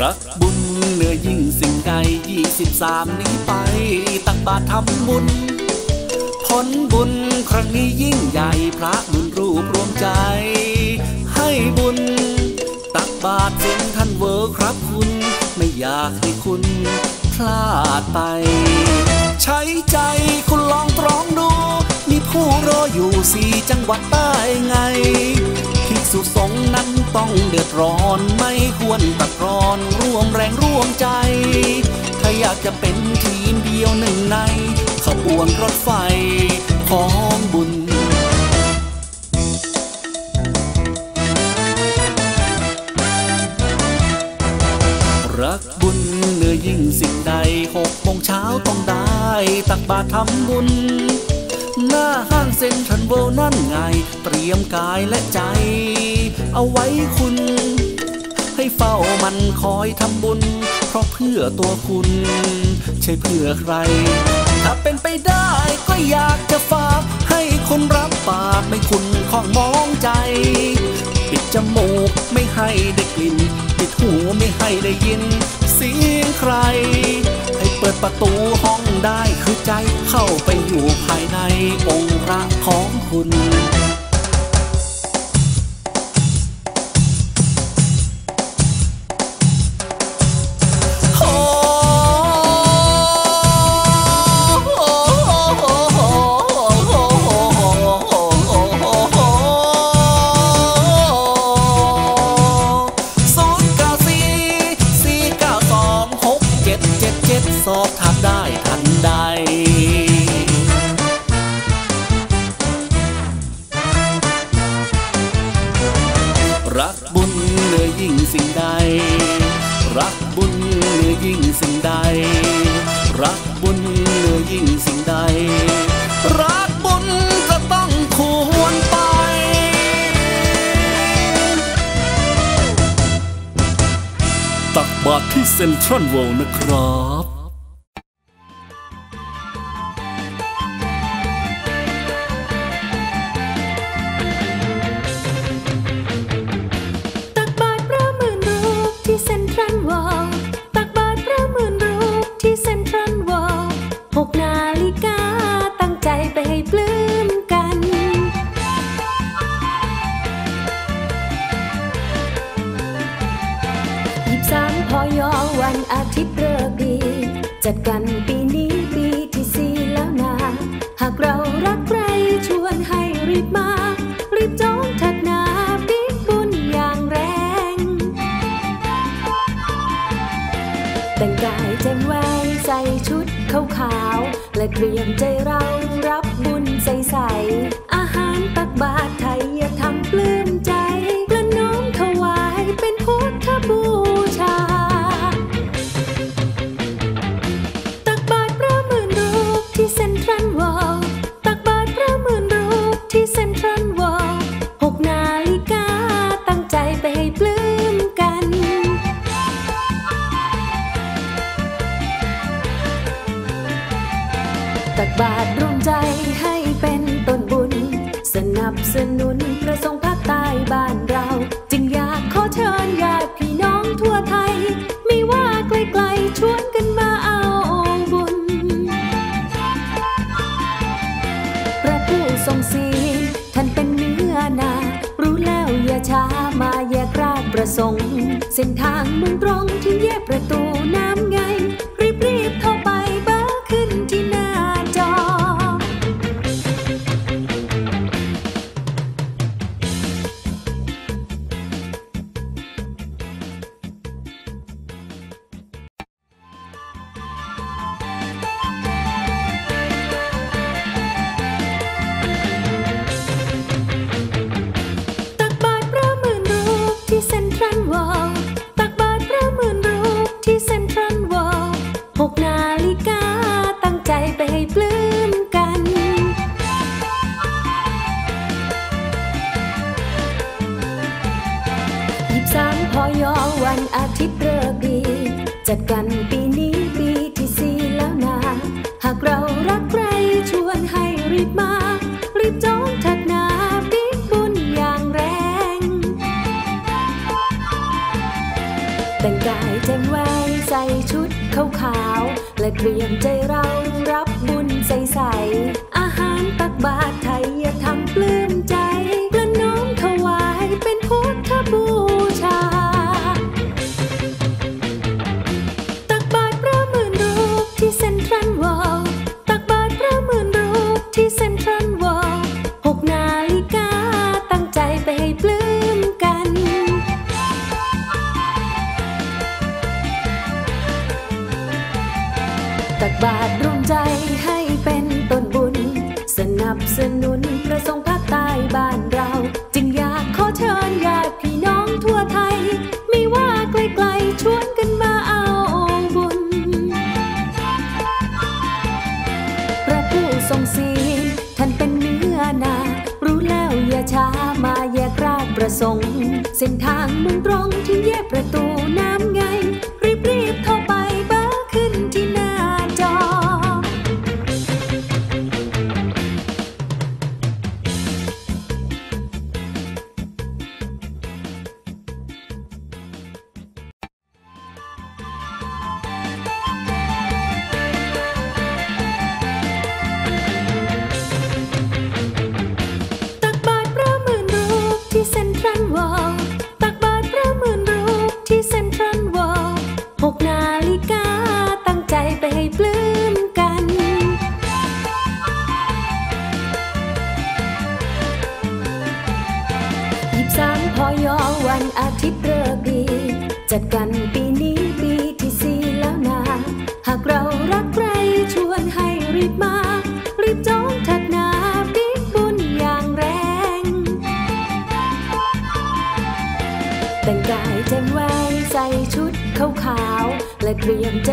รักบุญเนื้อยิ่งสิ่งใดยี่สิบสามนี้ไป ตักบาตรทำบุญ ผลบุญครั้งนี้ยิ่งใหญ่พระบุญรูปรวมใจ บุญ ตักบาตรเส้นท่านเวอร์ครับคุณ ไม่อยากให้คุณพลาดไป ใช้ใจคุณลองตรองดู มีผู้รออยู่สี่จังหวัดใต้ไงภิกษุสงฆ์นั้นต้องเดือดร้อนไม่ควรตัดรอนร่วมแรงร่วมใจ ถ้าอยากจะเป็นทีมเดียวหนึ่งในขบวนรถไฟของบุญ เหนือยิ่งสิ่งใดหกโมงเช้าต้องได้ ตักบาตรทำบุญ หน้าห้างเซ็นทรัลเวิลด์นั่นไง เตรียมกายและใจ เอาไว้คุณ ให้เฝ้ามันคอยทำบุญ เพราะเพื่อตัวคุณ ใช่เพื่อใคร ถ้าเป็นไปได้ก็อยากจะฝาก ให้คนรับปากไม่คุณของมองใจ ปิดจมูกไม่ให้ได้กลิ่นปิดหูไม่ให้ได้ยิน สียงใคร ให้เปิดประตูห้องได้คือใจเข้าไปอยู่ภายในองค์พระของคุณ สิ่งใด รักบุญเหนือยิ่งสิ่งใด รักบุญก็ต้องควรไป ตักบาตรที่เซ็นทรัลเวิลด์นะครับ จัดกันปีนี้ปีที่สี่แล้วนะ หากเรารักใครชวนให้รีบมา รีบจองเถัดนาบิ๊กบุญอย่างแรง แต่งกายแจ่มแววใส่ชุดขาวขาวๆและเตรียมใจเรารับบุญใสๆ เส้นทางมุ่งตรงากเรารักใครชวนให้รีบมา รีบจองทัดนาปีบุญอย่างแรง แต่งกายแจ้งแววงใส่ชุดขาวขาวๆและเตรียมใจเรา ตักบาตรรวมใจให้เป็นต้นบุญ สนับสนุนพระสงฆ์ภาคใต้บ้านเรา จึงอยากขอเชิญญาติพี่น้องทั่วไทย ไม่ว่าไกลๆชวนกันมาเอาบุญ พระผู้ทรงศีลท่านเป็นเนื้อนา รู้แล้วอย่าช้ามาแยกราชประสงค์ เส้นทางมุ่งตรงที่แยกประตูน้ำ จัดกันปีนี้ปีที่สี่แล้วนา หากเรารักใครชวนให้รีบมา รีบจองทัดนาปีบุญอย่างแรง แต่งกายแจ้งแวงใส่ชุดขาวขาวๆและเตรียมใจ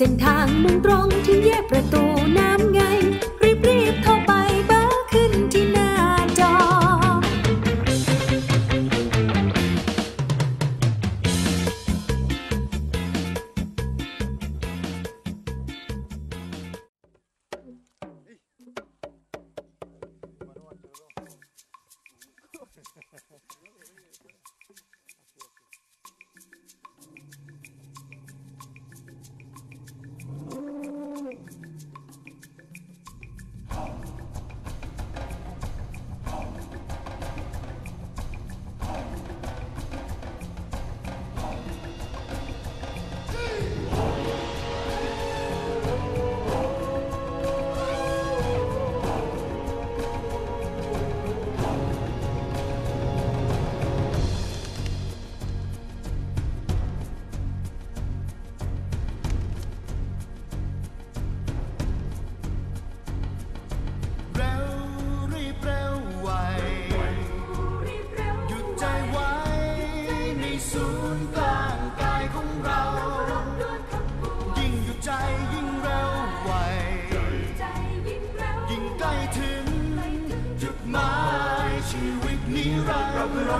เส้นทางมุ่งตรงที่แยกประตูน้า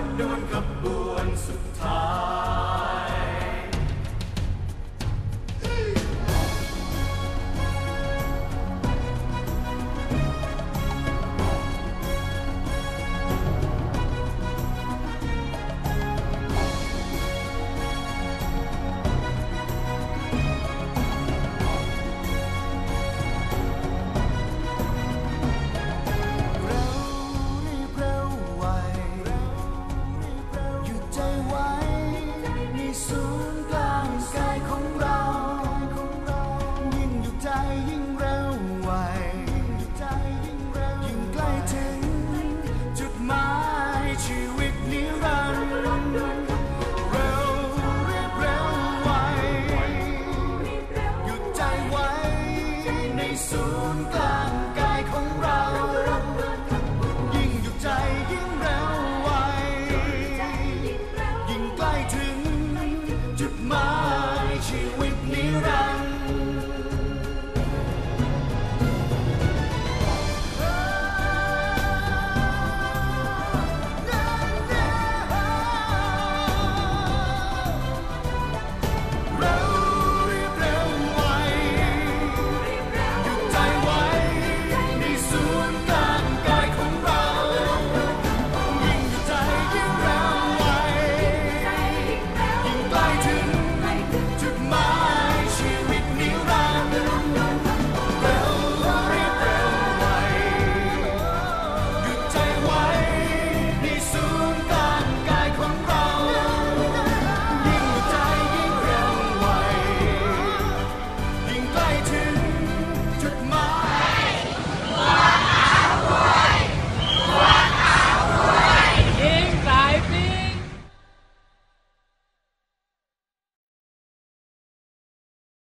ถยนต์ขบวนสุดท้าย